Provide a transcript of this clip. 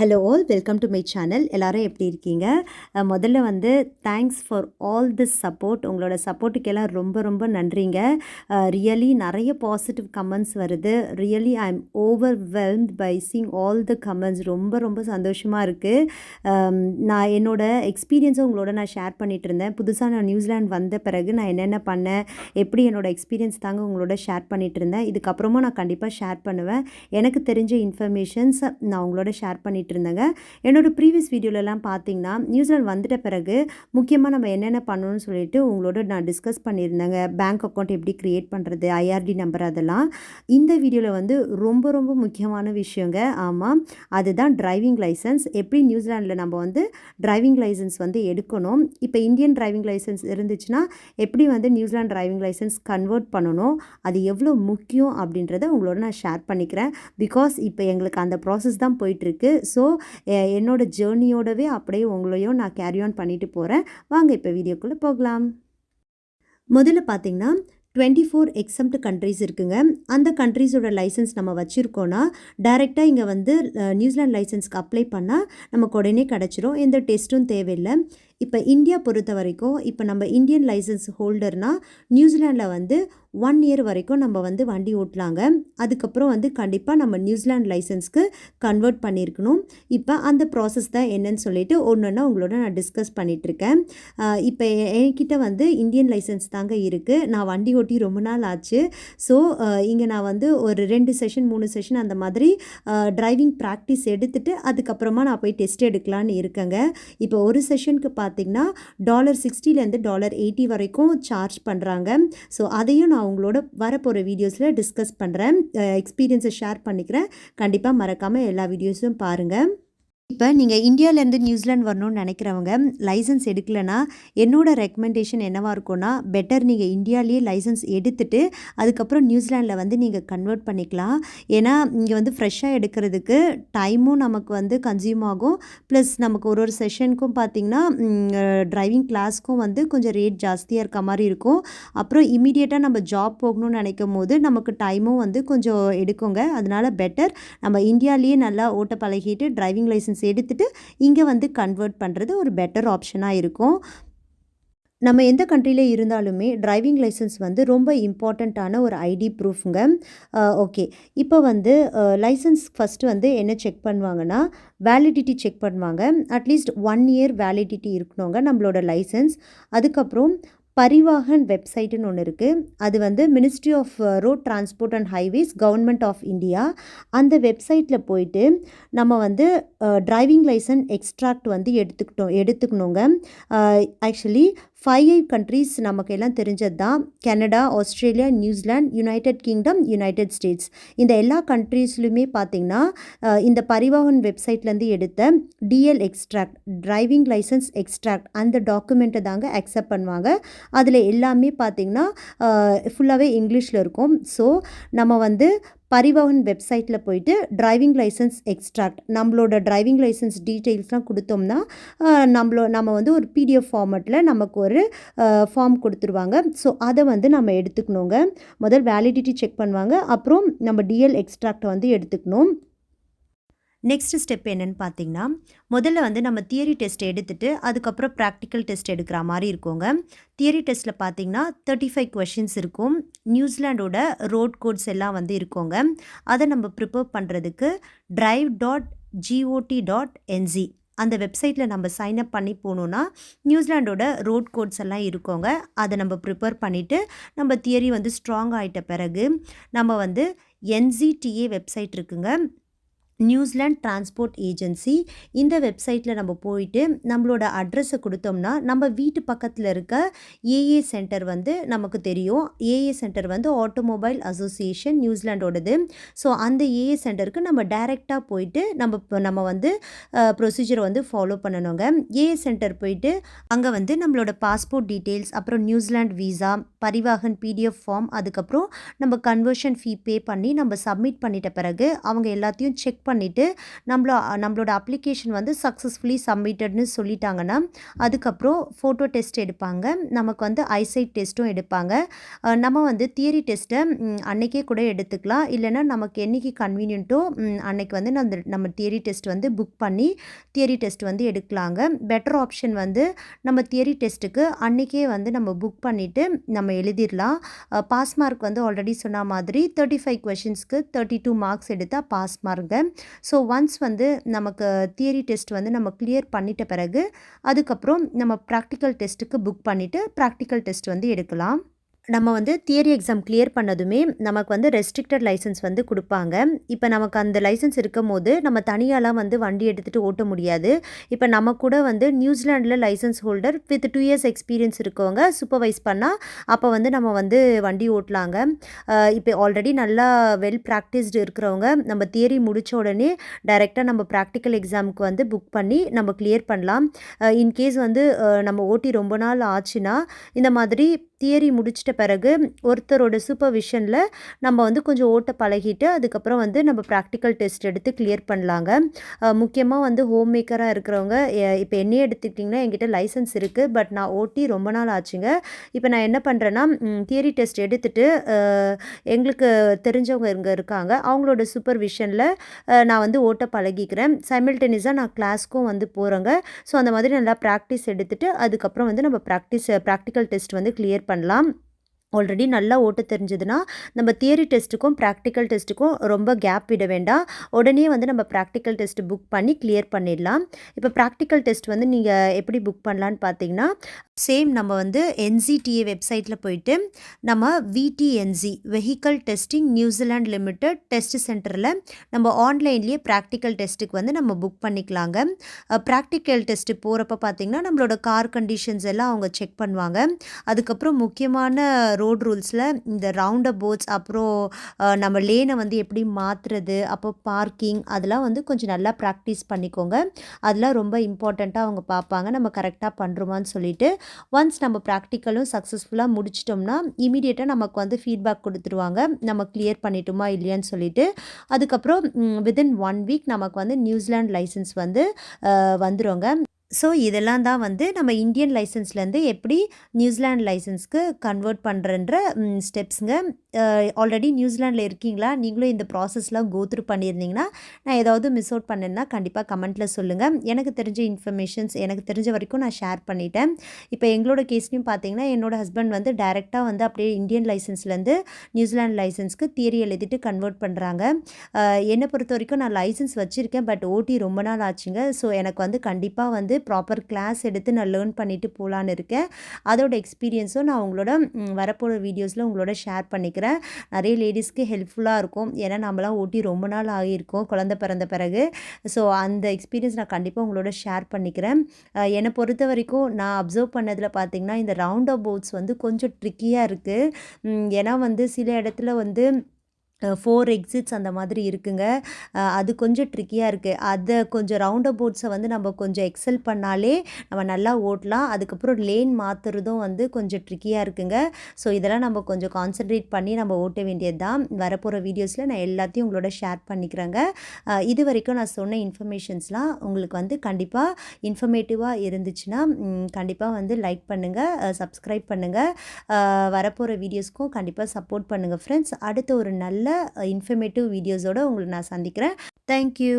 Hello all welcome to my channel எல்லோரும் எப்படி இருக்கீங்க? முதல்ல வந்து thanks for all this support உங்களோட சப்போர்ட்டுக்கெல்லாம் ரொம்ப ரொம்ப நன்றிங்க. ரியலி நிறைய பாசிட்டிவ் கமெண்ட்ஸ் வருது. Really I am overwhelmed by seeing all the comments ரொம்ப ரொம்ப சந்தோஷமாக இருக்குது நான் என்னோட எக்ஸ்பீரியன்ஸை உங்களோட நான் ஷேர் பண்ணிகிட்டு இருந்தேன். புதுசாக நான் நியூசிலாண்ட் வந்த பிறகு நான் என்னென்ன பண்ணேன் எப்படி என்னோடய எக்ஸ்பீரியன்ஸ் தாங்க உங்களோட ஷேர் பண்ணிட்டு இருந்தேன். இதுக்கப்புறமும் நான் கண்டிப்பாக ஷேர் பண்ணுவேன். எனக்கு தெரிஞ்ச இன்ஃபர்மேஷன்ஸ் நான் உங்களோட ஷேர் பண்ணிட்டு இருந்தேங்க என்னோடய ப்ரீவியஸ் வீடியோலலாம் பார்த்தீங்கன்னா நியூசிலாந்து வந்துட்ட பிறகு முக்கியமாக நம்ம என்னென்ன பண்ணணும்னு சொல்லிட்டு உங்களோட நான் டிஸ்கஸ் பண்ணியிருந்தேங்க. பேங்க் அக்கௌண்ட் எப்படி க்ரியேட் பண்ணுறது ஐஆர்டி நம்பர் அதெல்லாம். இந்த வீடியோவில் வந்து ரொம்ப ரொம்ப முக்கியமான விஷயங்க. ஆமாம் அதுதான் டிரைவிங் லைசன்ஸ் எப்படி நியூசிலாண்டில் நம்ம வந்து டிரைவிங் லைசன்ஸ் வந்து எடுக்கணும்? இப்போ இந்தியன் டிரைவிங் லைசன்ஸ் இருந்துச்சுன்னா எப்படி வந்து நியூசிலாந்து டிரைவிங் லைசன்ஸ் கன்வெர்ட் பண்ணணும்? அது எவ்வளோ முக்கியம் அப்படின்றத உங்களோட நான் ஷேர் பண்ணிக்கிறேன். பிகாஸ் இப்போ எங்களுக்கு அந்த ப்ராசஸ் தான் போயிட்டுருக்கு. ஸோ ஸோ என்னோட ஜேர்னியோடவே அப்படியே உங்களையும் நான் கேரி ஆன் பண்ணிட்டு போகிறேன் வாங்க இப்போ வீடியோக்குள்ளே போகலாம். முதல்ல பார்த்தீங்கன்னா டுவெண்ட்டி ஃபோர் எக்ஸம்ட் கண்ட்ரீஸ் இருக்குங்க. அந்த கண்ட்ரீஸோட லைசன்ஸ் நம்ம வச்சுருக்கோன்னா டைரெக்டாக இங்கே வந்து நியூசிலாண்ட் லைசன்ஸ்க்கு அப்ளை பண்ணால் நமக்கு உடனே கிடச்சிரும். எந்த டெஸ்ட்டும் தேவையில்லை. இப்போ இந்தியா பொறுத்த வரைக்கும் இப்போ நம்ம இந்தியன் லைசன்ஸ் ஹோல்டர்னால் நியூசிலாண்டில் வந்து ஒன் இயர் வரைக்கும் நம்ம வந்து வண்டி ஓட்டலாங்க அதுக்கப்புறம் வந்து கண்டிப்பாக நம்ம நியூசிலாண்ட் லைசன்ஸ்க்கு கன்வெர்ட் பண்ணியிருக்கணும் இப்போ அந்த ப்ராசஸ் தான் என்னன்னு சொல்லிட்டு ஒன்று ஒன்றா உங்களோட நான் டிஸ்கஸ் பண்ணிகிட்ருக்கேன் இப்போ என்கிட்ட வந்து இந்தியன் லைசன்ஸ் தாங்க இருக்குது நான் வண்டி ஓட்டி ரொம்ப நாள் ஆச்சு. ஸோ இங்கே நான் வந்து ஒரு ரெண்டு செஷன் மூணு செஷன் அந்த மாதிரி டிரைவிங் ப்ராக்டிஸ் எடுத்துகிட்டு அதுக்கப்புறமா நான் போய் டெஸ்ட் எடுக்கலான்னு இருக்கேங்க. இப்போ ஒரு செஷனுக்கு பார்த்தீங்கன்னா டாலர் சிக்ஸ்டிலேருந்து டாலர் எயிட்டி வரைக்கும் சார்ஜ் பண்ணுறாங்க ஸோ அதையும் நான் உங்களோட வரப்போகிற வீடியோஸில் டிஸ்கஸ் பண்ணுறேன் எக்ஸ்பீரியன்ஸை ஷேர் பண்ணிக்கிறேன். கண்டிப்பாக மறக்காமல் எல்லா வீடியோஸும் பாருங்கள் இப்போ நீங்கள் இந்தியாவிலேருந்து நியூசிலாந்து வரணும்னு நினைக்கிறவங்க லைசன்ஸ் எடுக்கலைன்னா என்னோட ரெக்கமெண்டேஷன் என்னவாக இருக்கும்னா பெட்டர் நீங்கள் இந்தியாவிலேயே லைசன்ஸ் எடுத்துட்டு அதுக்கப்புறம் நியூசிலாண்டில் வந்து நீங்கள் கன்வெர்ட் பண்ணிக்கலாம். ஏன்னா இங்கே வந்து ஃப்ரெஷ்ஷாக எடுக்கிறதுக்கு டைமும் நமக்கு வந்து கன்சியூம் ஆகும். ப்ளஸ் நமக்கு ஒரு ஒரு செஷனுக்கும் பார்த்திங்கன்னா ட்ரைவிங் கிளாஸ்க்கும் வந்து கொஞ்சம் ரேட் ஜாஸ்தியாக இருக்க மாதிரி இருக்கும். அப்புறம் இமீடியட்டாக நம்ம ஜாப் போகணும்னு நினைக்கும் போது நமக்கு டைமும் வந்து கொஞ்சம் எடுக்குங்க. அதனால் பெட்டர் நம்ம இந்தியாவிலேயே நல்லா ஓட்ட பழகிட்டு டிரைவிங் லைசன்ஸ் எடுத்துட்டு இங்கே வந்து கன்வெர்ட் பண்ணுறது ஒரு பெட்டர் ஆப்ஷனாக இருக்கும். நம்ம எந்த கண்ட்ரியில் இருந்தாலுமே டிரைவிங் லைசன்ஸ் வந்து ரொம்ப இம்பார்ட்டண்ட்டான ஒரு ஐடி ப்ரூஃப்ங்க ஓகே இப்போ வந்து லைசன்ஸ் ஃபஸ்ட்டு வந்து என்ன செக் பண்ணுவாங்கன்னா வேலிடிட்டி செக் பண்ணுவாங்க. At least one year validity இருக்கணுங்க நம்மளோட லைசன்ஸ் அதுக்கப்புறம் பரிவாகன் வெப்சைட்டுன்னு ஒன்று இருக்குது அது வந்து ministry of road transport and highways government of India அந்த வெப்சைட்டில் போயிட்டு நம்ம வந்து டிரைவிங் லைசன்ஸ் எக்ஸ்ட்ராக்ட் வந்து எடுத்துக்கிட்டோம் எடுத்துக்கணுங்க. Uh, actually five eight countries நமக்கு எல்லாம் தெரிஞ்சது தான் Canada Australia New Zealand United Kingdom United States இந்த எல்லா கண்ட்ரீஸ்லையுமே பார்த்திங்கன்னா இந்த பரிவாகன் வெப்சைட்லேருந்து எடுத்த DL extract driving licence extract அந்த டாக்குமெண்ட்டை தாங்க அக்செப்ட் பண்ணுவாங்க. அதில் எல்லாமே பார்த்திங்கன்னா ஃபுல்லாகவே இங்கிலீஷில் இருக்கும். ஸோ நம்ம வந்து பரிவாகன் வெப்சைட்டில் போயிட்டு டிரைவிங் லைசன்ஸ் எக்ஸ்ட்ராக்ட் நம்மளோட டிரைவிங் லைசன்ஸ் டீட்டெயில்ஸ்லாம் கொடுத்தோம்னா நம்மளோ நம்ம வந்து ஒரு பிடிஎஃப் ஃபார்மெட்டில் நமக்கு ஒரு ஃபார்ம் கொடுத்துருவாங்க. ஸோ அதை வந்து நம்ம எடுத்துக்கணுங்க. முதல் வேலிடிட்டி செக் பண்ணுவாங்க. அப்புறம் நம்ம டிஎல் எக்ஸ்ட்ராக்டை வந்து எடுத்துக்கணும். நெக்ஸ்ட் ஸ்டெப் என்னென்னு பார்த்தீங்கன்னா முதல்ல வந்து நம்ம தியரி டெஸ்ட் எடுத்துட்டு அதுக்கப்புறம் ப்ராக்டிக்கல் டெஸ்ட் எடுக்கிற மாதிரி இருக்கோங்க. தியரி டெஸ்ட்டில் பார்த்தீங்கன்னா தேர்ட்டி ஃபைவ் கொஷின்ஸ் இருக்கும். நியூசிலாண்டோட ரோட் கோட்ஸ் எல்லாம் வந்து இருக்கோங்க. அதை நம்ம ப்ரிப்பேர் பண்ணுறதுக்கு drive dot G O T dot N Z அந்த வெப்சைட்டில் நம்ம சைன் அப் பண்ணி போகணுன்னா நியூசிலாண்டோட ரோட் கோட்ஸ் எல்லாம் இருக்கோங்க. அதை நம்ம ப்ரிப்பேர் பண்ணிவிட்டு நம்ம தியரி வந்து ஸ்ட்ராங் ஆகிட்ட பிறகு நம்ம வந்து என்சிடிஏ வெப்சைட் இருக்குங்க. நியூசிலாண்ட் டிரான்ஸ்போர்ட் ஏஜென்சி இந்த வெப்சைட்டில் நம்ம போயிட்டு நம்மளோட அட்ரஸை கொடுத்தோம்னா நம்ம வீட்டு பக்கத்தில் இருக்க ஏஏ சென்டர் வந்து நமக்கு தெரியும். ஏஏ சென்டர் வந்து ஆட்டோமொபைல் அசோசியேஷன் நியூசிலாண்டோடது. ஸோ அந்த ஏஏ சென்டருக்கு நம்ம டைரெக்டாக போயிட்டு நம்ம இப்போ நம்ம வந்து ப்ரொசீஜரை வந்து ஃபாலோ பண்ணணுங்க. ஏஏ சென்டர் போயிட்டு அங்கே வந்து நம்மளோட பாஸ்போர்ட் டீட்டெயில்ஸ் அப்புறம் New Zealand visa Parivahan P D F form அதுக்கப்புறம் நம்ம கன்வர்ஷன் ஃபீ பே பண்ணி நம்ம சப்மிட் பண்ணிட்ட பிறகு அவங்க எல்லாத்தையும் செக் பண்ணிவிட்டு நம்மள நம்மளோட அப்ளிகேஷன் வந்து சக்ஸஸ்ஃபுல்லி சப்மிட்டட்னு சொல்லிட்டாங்கன்னா அதுக்கப்புறம் ஃபோட்டோ டெஸ்ட் எடுப்பாங்க. நமக்கு வந்து ஐசைட் டெஸ்ட்டும் எடுப்பாங்க. நம்ம வந்து தியரி டெஸ்ட்டை அன்றைக்கே கூட எடுத்துக்கலாம். இல்லைன்னா நமக்கு என்னைக்கு கன்வீனியன்ட்டோ அன்னைக்கு வந்து நம்ம நம்ம தியரி டெஸ்ட் வந்து புக் பண்ணி தியரி டெஸ்ட் வந்து எடுக்கலாங்க. பெட்டர் ஆப்ஷன் வந்து நம்ம தியரி டெஸ்ட்டுக்கு அன்றைக்கே வந்து நம்ம புக் பண்ணிவிட்டு நம்ம எழுதிடலாம். பாஸ் மார்க் வந்து ஆல்ரெடி சொன்ன மாதிரி தேர்ட்டி ஃபைவ் கொஷின்ஸ்க்கு தேர்ட்டி டூ மார்க்ஸ் எடுத்தால் பாஸ் மார்க்கு ஸோ ஒன்ஸ் வந்து நமக்கு தியரி டெஸ்ட் வந்து நம்ம கிளியர் பண்ணிட்ட பிறகு அதுக்கப்புறம் நம்ம ப்ராக்டிக்கல் டெஸ்ட்டுக்கு புக் பண்ணிவிட்டு ப்ராக்டிக்கல் டெஸ்ட் வந்து எடுக்கலாம். நம்ம வந்து தியரி எக்ஸாம் கிளியர் பண்ணதுமே நமக்கு வந்து ரெஸ்ட்ரிக்டட் லைசன்ஸ் வந்து கொடுப்பாங்க. இப்போ நமக்கு அந்த லைசன்ஸ் இருக்கும் போது நம்ம தனியாலாம் வந்து வண்டி எடுத்துகிட்டு ஓட்ட முடியாது. இப்போ நம்ம கூட வந்து நியூசிலாண்டில் licence holder with two years experience இருக்கவங்க சூப்பர்வைஸ் பண்ணால் அப்போ வந்து நம்ம வந்து வண்டி ஓட்டலாங்க. இப்போ ஆல்ரெடி நல்லா வெல் ப்ராக்டிஸ்டு இருக்கிறவங்க நம்ம தியரி முடித்த உடனே டைரெக்டாக நம்ம ப்ராக்டிக்கல் எக்ஸாமுக்கு வந்து புக் பண்ணி நம்ம கிளியர் பண்ணலாம். இன்கேஸ் வந்து நம்ம ஓட்டி ரொம்ப நாள் ஆச்சுன்னா இந்த மாதிரி தியரி முடிச்சிட்ட பிறகு ஒருத்தரோட சூப்பர்விஷனில் நம்ம வந்து கொஞ்சம் ஓட்ட பழகிட்டு அதுக்கப்புறம் வந்து நம்ம ப்ராக்டிக்கல் டெஸ்ட் எடுத்து கிளியர் பண்ணலாங்க. முக்கியமாக வந்து ஹோம் மேக்கராக இருக்கிறவங்க இப்போ என்னையே எடுத்துக்கிட்டிங்கன்னா என்கிட்ட லைசன்ஸ் இருக்குது பட் நான் ஓட்டி ரொம்ப நாள் ஆச்சுங்க. இப்போ நான் என்ன பண்ணுறேன்னா தியரி டெஸ்ட் எடுத்துட்டு எங்களுக்கு தெரிஞ்சவங்க இங்கே இருக்காங்க. அவங்களோட சூப்பர்விஷனில் நான் வந்து ஓட்ட பழகிக்கிறேன். சைமில்டேனியஸாக நான் கிளாஸ்க்கும் வந்து போகிறேங்க ஸோ அந்த மாதிரி நல்லா ப்ராக்டிஸ் எடுத்துட்டு அதுக்கப்புறம் வந்து நம்ம ப்ராக்டிஸ் ப்ராக்டிக்கல் டெஸ்ட் வந்து கிளியர் பண்ணலாம். ஆல்ரெடி நல்லா ஓட்ட தெரிஞ்சதுன்னா நம்ம தியரி டெஸ்ட்டுக்கும் ப்ராக்டிக்கல் டெஸ்ட்டுக்கும் ரொம்ப கேப் விட வேண்டாம். உடனே வந்து நம்ம ப்ராக்டிக்கல் டெஸ்ட் புக் பண்ணி கிளியர் பண்ணிடலாம். இப்போ ப்ராக்டிக்கல் டெஸ்ட் வந்து நீங்கள் எப்படி புக் பண்ணலான்னு பார்த்தீங்கன்னா சேம் நம்ம வந்து என்சிடிஏ வெப்சைட்டில் போயிட்டு நம்ம V T N C vehicle testing New Zealand limited test சென்டரில் நம்ம ஆன்லைன்லேயே ப்ராக்டிக்கல் டெஸ்ட்டுக்கு வந்து நம்ம புக் பண்ணிக்கலாங்க. ப்ராக்டிக்கல் டெஸ்ட்டு போகிறப்ப பார்த்தீங்கன்னா நம்மளோட கார் கண்டிஷன்ஸ் எல்லாம் அவங்க செக் பண்ணுவாங்க. அதுக்கப்புறம் முக்கியமான ரோட் ரூல்ஸில் இந்த ரவுண்ட் போட்ஸ் அப்புறம் நம்ம லேனை வந்து எப்படி மாற்றுறது அப்போ பார்க்கிங் அதெல்லாம் வந்து கொஞ்சம் நல்லா ப்ராக்டிஸ் பண்ணிக்கோங்க. அதெல்லாம் ரொம்ப இம்பார்ட்டண்ட்டாக அவங்க பார்ப்பாங்க. நம்ம கரெக்டாக பண்ணுறோமான்னு சொல்லிட்டு ஒன்ஸ் நம்ம ப்ராக்டிக்கலும் சக்ஸஸ்ஃபுல்லாக முடிச்சிட்டோம்னா இமீடியட்டாக நமக்கு வந்து ஃபீட்பேக் கொடுத்துருவாங்க. நம்ம கிளியர் பண்ணிட்டோமா இல்லையான்னு சொல்லிட்டு. அதுக்கப்புறம் வித்தின் ஒன் வீக் நமக்கு வந்து நியூசிலாண்ட் லைசன்ஸ் வந்து அஹ், ஸோ இதெல்லாம் தான் வந்து நம்ம இந்தியன் லைசன்ஸ்லேருந்து எப்படி நியூசிலாண்ட் லைசன்ஸ்க்கு கன்வெர்ட் பண்ணுறன்ற ஸ்டெப்ஸுங்க ஆல்ரெடி நியூசிலாண்டில் இருக்கீங்களா? நீங்களும் இந்த ப்ராசஸ்லாம் கோத்ரூ பண்ணியிருந்தீங்கன்னா நான் ஏதாவது மிஸ் அவுட் பண்ணேன்னா கண்டிப்பாக கமெண்ட்டில் சொல்லுங்கள் எனக்கு தெரிஞ்ச இன்ஃபர்மேஷன்ஸ் எனக்கு தெரிஞ்ச வரைக்கும் நான் ஷேர் பண்ணிட்டேன். இப்போ எங்களோட கேஸ்லையும் பார்த்தீங்கன்னா என்னோட ஹஸ்பண்ட் வந்து டைரெக்டாக வந்து அப்படியே இந்தியன் லைசன்ஸ்லேருந்து நியூசிலாண்ட் லைசன்ஸ்க்கு தியரி எழுதிட்டு கன்வெர்ட் பண்ணுறாங்க என்னை பொறுத்த வரைக்கும் நான் லைசன்ஸ் வச்சுருக்கேன் பட் ஓட்டி ரொம்ப நாள் ஆச்சுங்க. ஸோ எனக்கு வந்து கண்டிப்பாக வந்து ப்ராப்பர் கிளாஸ் எடுத்து நான் லேர்ன் பண்ணிவிட்டு போகலான்னு இருக்கேன். அதோட எக்ஸ்பீரியன்ஸும் நான் உங்களோட வரப்போகிற வீடியோஸில் உங்களோட ஷேர் பண்ணிக்கிறேன். நிறைய லேடிஸ்க்கு ஹெல்ப்ஃபுல்லாக இருக்கும். ஏன்னா நம்மளாம் ஓட்டி ரொம்ப நாள் ஆகியிருக்கோம் குழந்த பிறந்த பிறகு. ஸோ அந்த எக்ஸ்பீரியன்ஸ் நான் கண்டிப்பாக உங்களோட ஷேர் பண்ணிக்கிறேன். என்னை பொறுத்த வரைக்கும் நான் அப்சர்வ் பண்ணதில் பார்த்திங்கன்னா இந்த ரவுண்ட் அபவுட்ஸ் வந்து கொஞ்சம் ட்ரிக்கியாக இருக்குது ஏன்னா வந்து சில இடத்துல வந்து ஃபோர் எக்ஸிட்ஸ் அந்த மாதிரி இருக்குங்க. அது கொஞ்சம் ட்ரிக்கியாக இருக்குது அதை கொஞ்சம் ரவுண்ட் அபவுட்ஸை வந்து நம்ம கொஞ்சம் எக்ஸல் பண்ணாலே நம்ம நல்லா ஓட்டலாம். அதுக்கப்புறம் லேன் மாற்றுறதும் வந்து கொஞ்சம் ட்ரிக்கியாக இருக்குங்க. ஸோ இதெல்லாம் நம்ம கொஞ்சம் கான்சென்ட்ரேட் பண்ணி நம்ம ஓட்ட வேண்டியது தான் வரப்போகிற வீடியோஸில் நான் எல்லாத்தையும் உங்களோட ஷேர் பண்ணிக்கிறேங்க. இது வரைக்கும் நான் சொன்ன இன்ஃபர்மேஷன்ஸ்லாம் உங்களுக்கு வந்து கண்டிப்பாக இன்ஃபர்மேட்டிவாக இருந்துச்சுன்னா கண்டிப்பாக வந்து லைக் பண்ணுங்கள் சப்ஸ்கிரைப் பண்ணுங்கள் வரப்போகிற வீடியோஸ்க்கும் கண்டிப்பாக சப்போர்ட் பண்ணுங்கள் ஃப்ரெண்ட்ஸ் அடுத்த ஒரு நல்ல இன்ஃபர்மேட்டிவ் வீடியோஸோடு உங்களை நான் சந்திக்கிறேன். தேங்க்யூ